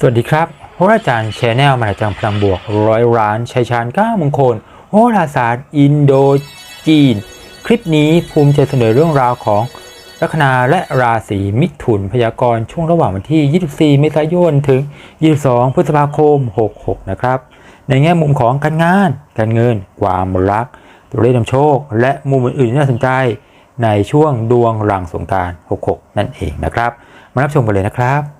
สวัสดีครับโหราจารย์แชนแนลมาจังพลังบวกร้อยร้านชัยชาญก้ามงคลโหราศาสตร์ อินโดจีน คลิปนี้ภูมิจะเสนอเรื่องราวของลัคนาและราศีมิถุนพยากรณ์ช่วงระหว่างวันที่ 24 เมษายน ถึง 22 พฤษภาคม 66 นะครับ ในแง่มุมของการงาน การเงิน ความรัก ตัวเลขนำโชค และมุมอื่นๆที่น่าสนใจ ในช่วงดวงหลังสงกราร 66 นั่นเองนะครับ มารับชมกันเลยนะครับ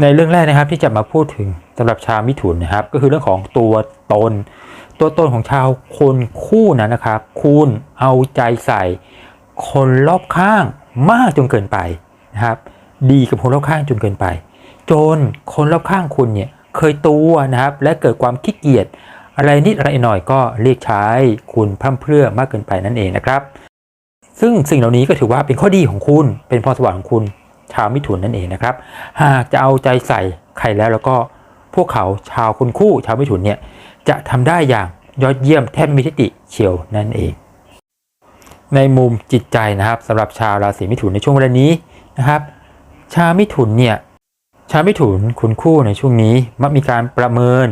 ในเรื่องแรกนะครับที่จะมาพูดถึงสำหรับชาวมิถุนนะครับ ก็คือเรื่องของตัวตน ตัวตนของชาวคนคู่นั้นนะครับ คุณเอาใจใส่ คนรอบข้างมากจนเกินไปนะครับ ดีกับคนรอบข้างจนเกินไป จนคนรอบข้างคุณเนี่ยเคยตัวนะครับ และเกิดความขี้เกียจอะไรนิดอะไรหน่อยก็เรียกใช้คุณพร่ำเพรื่อมากเกินไปนั่นเองนะครับ ซึ่งสิ่งเหล่านี้ก็ถือว่าเป็นข้อดีของคุณเป็นพรสวรรค์ของคุณ ชาวมิถุนนั่นเองนะครับ หากจะเอาใจใส่ใครแล้วแล้วก็พวกเขาชาวคนคู่ชาวมิถุนเนี่ยจะทำได้อย่างยอดเยี่ยมแทบไม่มีทิฏฐิเชียวนั่นเอง ในมุมจิตใจนะครับสำหรับชาวราศีมิถุนในช่วงเวลานี้นะครับ ชาวมิถุนเนี่ยชาวมิถุนคุณคู่ในช่วงนี้มักมีการประเมิน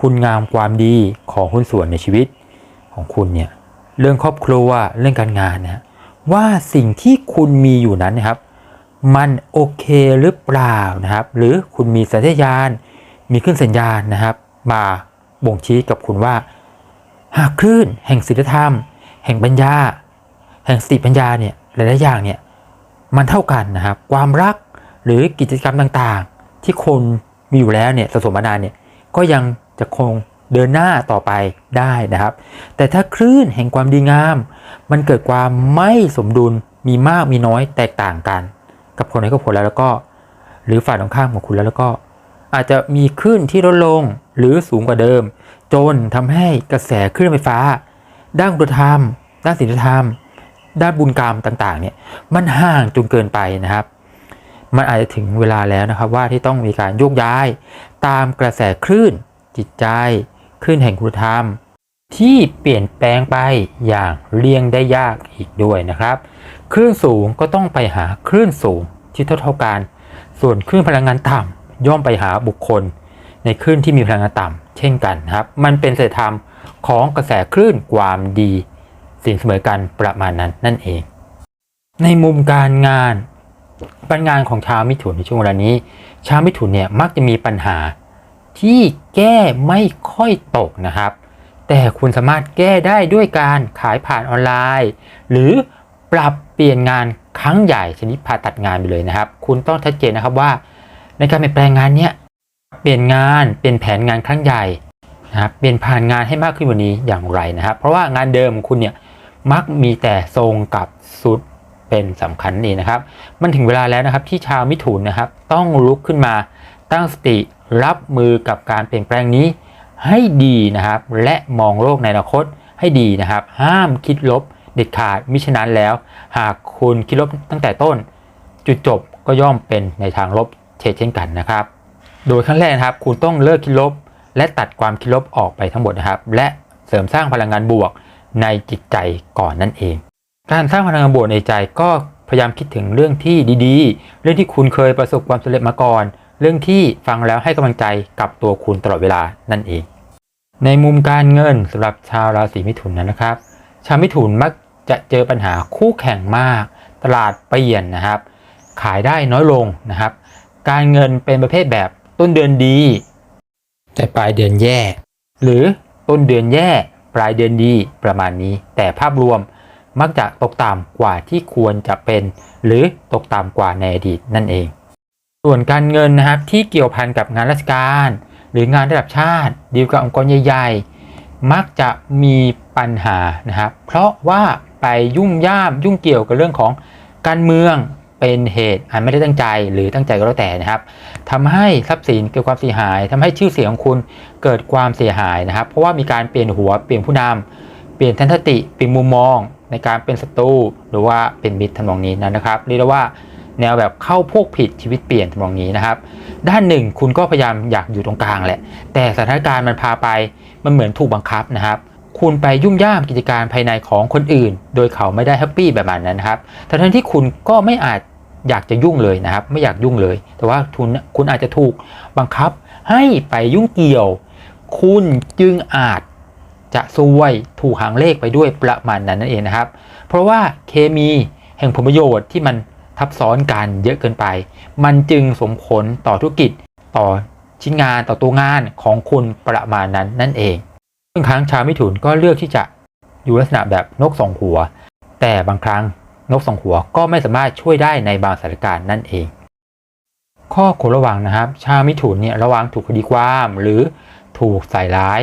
คุณงามความดีของหุ้นส่วนในชีวิตของคุณเนี่ยเรื่องครอบครัวเรื่องการงานนะว่าสิ่งที่คุณมีอยู่นั้นนะครับ มันโอเคหรือเปล่านะครับ หรือคุณมีสัญญาณ มีขึ้นสัญญาณนะครับ มาบ่งชี้กับคุณว่า หากคลื่นแห่งศีลธรรม แห่งปัญญา แห่งสติปัญญาเนี่ยหลายๆอย่างเนี่ยมันเท่ากันนะครับ ความรักหรือกิจกรรมต่างๆ ที่คนมีอยู่แล้วเนี่ยสะสมมานานเนี่ยก็ยังจะคงเดินหน้าต่อไปได้นะครับ แต่ถ้าคลื่นแห่งความดีงาม มันเกิดความไม่สมดุลมีมากมีน้อยแตกต่างกัน กับคนในครอบครัวแล้วแล้วก็ หรือฝ่ายตรงข้ามของคุณแล้วแล้วก็ อาจจะมีคลื่นที่ลดลงหรือสูงกว่าเดิม จนทำให้กระแสคลื่นไฟฟ้า ด้านคุณธรรม ด้านศีลธรรม ด้านบุญกรรมต่างๆ เนี่ยมันห่างจนเกินไปนะครับ มันอาจจะถึงเวลาแล้วนะครับว่าที่ต้องมีการโยกย้าย ตามกระแสคลื่นจิตใจคลื่นแห่งคุณธรรมที่เปลี่ยนแปลงไปอย่างเลี่ยงได้ยากอีกด้วยนะครับ คลื่นสูงก็ต้องไปหาคลื่นสูง ที่เท่าเท่าๆกัน ส่วนคลื่นพลังงานต่ำย่อมไปหาบุคคล ในคลื่นที่มีพลังงานต่ำเช่นกันครับ มันเป็นเศษธรรมของกระแสคลื่นความดี สิ่งเสมอกันประมาณนั้นนั่นเอง ในมุมการงานปัญงานของชาวมิถุนในช่วงเวลานี้ ชาวมิถุนเนี่ยมักจะมีปัญหาที่แก้ไม่ค่อยตกนะครับ แต่คุณสามารถแก้ได้ด้วยการขายผ่านออนไลน์ หรือ ปรับเปลี่ยนงานครั้งใหญ่ชนิดผ่าตัดงานไปเลยนะครับ คุณต้องชัดเจนนะครับว่า ในการเปลี่ยนแปลงงานเนี้ยเปลี่ยนงานเปลี่ยนแผนงานครั้งใหญ่นะครับเปลี่ยนผ่านงานให้มากขึ้นว่านี้อย่างไรนะครับ เพราะว่างานเดิมของคุณเนี่ยมักมีแต่ทรงกับสุดเป็นสำคัญนี่นะครับ มันถึงเวลาแล้วนะครับที่ชาวมิถุนนะครับ ต้องลุกขึ้นมาตั้งสติรับมือกับการเปลี่ยนแปลงนี้ให้ดีนะครับ และมองโลกในอนาคตให้ดีนะครับ ห้ามคิดลบ เด็ดขาดมิฉะนั้นแล้ว หากคุณคิดลบตั้งแต่ต้น จุดจบก็ย่อมเป็นในทางลบเช่นกันนะครับ โดยขั้นแรกนะครับ คุณต้องเลิกคิดลบ และตัดความคิดลบออกไปทั้งหมดนะครับ และเสริมสร้างพลังงานบวกในจิตใจก่อนนั่นเอง การสร้างพลังงานบวกในใจก็พยายามคิดถึงเรื่องที่ดีๆ เรื่องที่คุณเคยประสบความสำเร็จมาก่อน เรื่องที่ฟังแล้วให้กำลังใจกับตัวคุณตลอดเวลานั่นเอง ในมุมการเงินสำหรับชาวราศีมิถุนนั้นนะครับ ชาวมิถุนมัก จะเจอปัญหาคู่แข่งมาก ตลาดเปลี่ยนนะครับ ขายได้น้อยลงนะครับ การเงินเป็นประเภทแบบต้นเดือนดี แต่ปลายเดือนแย่ หรือต้นเดือนแย่ ปลายเดือนดีประมาณนี้ แต่ภาพรวมมักจะตกต่ำกว่าที่ควรจะเป็น หรือตกต่ำกว่าในอดีตนั่นเอง ส่วนการเงินนะครับที่เกี่ยวพันกับงานราชการ หรืองานระดับชาติดีลกับองค์กรใหญ่ ๆ มักจะมีปัญหานะครับ เพราะว่า ไปยุ่งย่ามยุ่งเกี่ยวกับเรื่องของการเมืองเป็นเหตุอันไม่ได้ตั้งใจหรือตั้งใจก็แล้วแต่นะครับทำให้ทรัพย์สินเกิดความเสียหายทำให้ชื่อเสียงของคุณเกิดความเสียหายนะครับ เพราะว่ามีการเปลี่ยนหัวเปลี่ยนผู้นำเปลี่ยนทันทติเปลี่ยนมุมมอง ในการเป็นศัตรูหรือว่าเป็นมิตรทำนองนี้นะครับเรียกได้ว่าแนวแบบเข้าพวกผิดชีวิตเปลี่ยนทำนองนี้นะครับ ด้านหนึ่งคุณก็พยายามอยากอยู่ตรงกลางแหละ แต่สถานการณ์มันพาไปมันเหมือนถูกบังคับนะครับ คุณไปยุ่งย่ามกิจการภายในของคนอื่น โดยเขาไม่ได้แฮปปี้แบบนั้นนะครับแต่ทั้งที่คุณก็ไม่อาจอยากจะยุ่งเลยนะครับ ไม่อยากยุ่งเลย แต่ว่าคุณคุณอาจจะถูกบังคับให้ไปยุ่งเกี่ยว คุณจึงอาจจะซวยถูกหางเลขไปด้วยประมาณนั้นนั่นเองนะครับ เพราะว่าเคมีแห่งผลประโยชน์ที่มันทับซ้อนกันเยอะเกินไป มันจึงสมผลต่อธุรกิจต่อชิ้นงานต่อตัวงานของคุณประมาณนั้นนั่นเอง บางครั้งชาวมิถุนก็เลือกที่จะอยู่ลักษณะแบบนกสองหัว แต่บางครั้งนกสองหัวก็ไม่สามารถช่วยได้ในบางสถานการณ์นั่นเอง ข้อควรระวังนะครับ ชาวมิถุนเนี่ยระวังถูกคดีความหรือถูกใส่ร้าย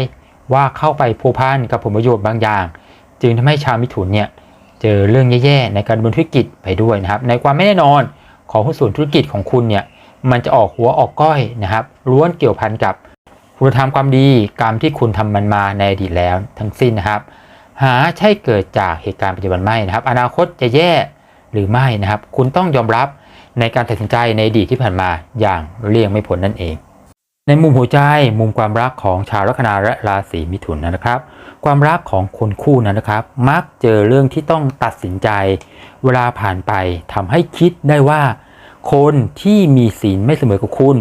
ว่าเข้าไปพัวพันกับผลประโยชน์บางอย่าง จึงทำให้ชาวมิถุนเนี่ยเจอเรื่องแย่ๆในการดำเนินธุรกิจไปด้วยนะครับ ในความไม่แน่นอนของหุ้นส่วนธุรกิจของคุณเนี่ยมันจะออกหัวออกก้อยนะครับล้วนเกี่ยวพันกับ คุณธรรมความดีกรรมที่คุณทำมันมาในอดีตแล้วทั้งสิ้นนะครับ หาใช่เกิดจากเหตุการณ์ปัจจุบันไม่นะครับ อนาคตจะแย่หรือไม่นะครับ คุณต้องยอมรับในการตัดสินใจในอดีตที่ผ่านมาอย่างเลี่ยงไม่พ้นนั่นเอง ในมุมหัวใจมุมความรักของชาวลัคนาและราศีมิถุนนะครับ ความรักของคนคู่นั้นนะครับ มักเจอเรื่องที่ต้องตัดสินใจ เวลาผ่านไปทำให้คิดได้ว่า คนที่มีศีลไม่เสมอกับคุณ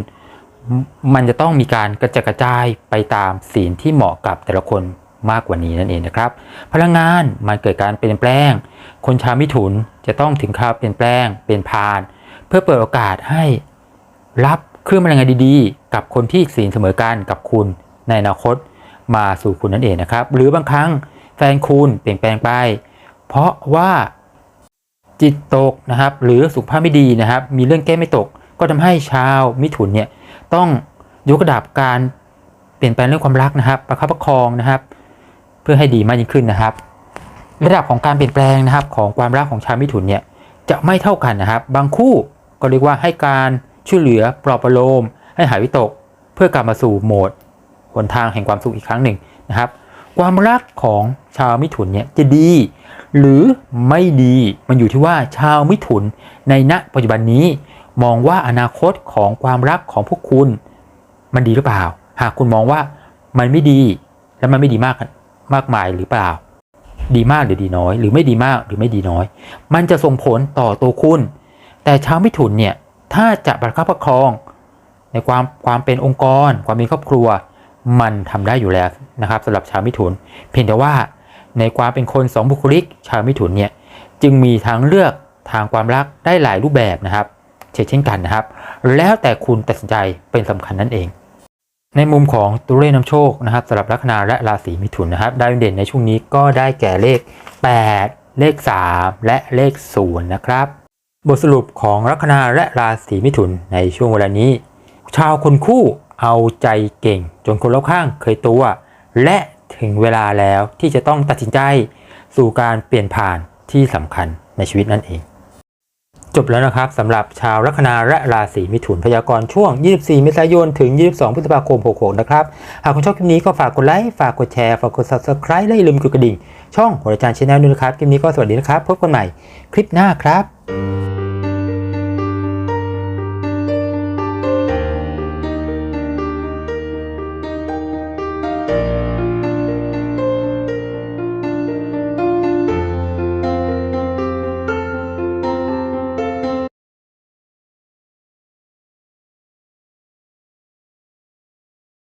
มันจะต้องมีการกระจายกระจายไปตามศีลที่เหมาะกับแต่ละคนมากกว่านี้นั่นเองนะครับ พลังงานมันเกิดการเปลี่ยนแปลง คนชาวมิถุนจะต้องถึงคราวเปลี่ยนแปลงเป็นพาน เพื่อเปิดโอกาสให้รับเครื่องพลังงานดีๆ กับคนที่ศีลเสมอกันกับคุณในอนาคตมาสู่คุณนั่นเองนะครับ หรือบางครั้งแฟนคุณเปลี่ยนแปลงไป เพราะว่าจิตตกนะครับ หรือสุขภาพไม่ดีนะครับ มีเรื่องแก้ไม่ตก ก็ทำให้ชาวมิถุนเนี่ย ต้องยกระดับการเปลี่ยนแปลงเรื่องความรักนะครับ ประคับประคองนะครับ เพื่อให้ดีมากยิ่งขึ้นนะครับ ระดับของการเปลี่ยนแปลงนะครับ ของความรักของชาวมิถุนเนี่ยจะไม่เท่ากันนะครับ บางคู่ก็เรียกว่าให้การช่วยเหลือปลอบประโลม ให้หายวิตก เพื่อกลับมาสู่โหมดหนทางแห่งความสุขอีกครั้งหนึ่งนะครับ ความรักของชาวมิถุนเนี่ยจะดี หรือไม่ดีมันอยู่ที่ว่าชาวมิถุนในณปัจจุบันนี้ มองว่าอนาคตของความรักของพวกคุณ มันดีหรือเปล่า หากคุณมองว่ามันไม่ดี และมันไม่ดีมากมากมายหรือเปล่า ดีมากหรือดีน้อย หรือไม่ดีมากหรือไม่ดีน้อย มันจะส่งผลต่อตัวคุณ แต่ชาวมิถุนเนี่ยถ้าจะประคับประคอง ในความความเป็นองค์กร ความเป็นครอบครัว มันทำได้อยู่แล้วนะครับสำหรับชาวมิถุน เพียงแต่ว่าในความเป็นคนสองบุคลิก ชาวมิถุนเนี่ยจึงมีทางเลือกทางความรักได้หลายรูปแบบนะครับ เช่นเช่นกันนะครับ แล้วแต่คุณตัดสินใจเป็นสำคัญนั่นเอง ในมุมของตัวเลขนำโชคนะครับสำหรับลัคนาและราศีมิถุนนะครับดาวเด่นในช่วงนี้ก็ได้แก่เลข 8 เลข 3 และเลข0นะครับบทสรุปของลัคนาและราศีมิถุนในช่วงเวลานี้ ชาวคนคู่เอาใจเก่ง จนคนรอบข้างเคยตัว และถึงเวลาแล้วที่จะต้องตัดสินใจสู่การเปลี่ยนผ่านที่สำคัญในชีวิตนั่นเอง จบแล้วนะครับสำหรับชาวลัคนาและราศีมิถุนพยากรณ์ช่วง 24 เมษายน ถึง 22 พฤษภาคม 66 นะครับ หากคุณชอบคลิปนี้ก็ฝากกดไลค์ ฝากกดแชร์ ฝากกด subscribe และอย่าลืมกดกระดิ่ง ช่องหัวใจชาแนลด้วยนะครับ คลิปนี้ก็สวัสดีนะครับ พบกันใหม่คลิปหน้าครับ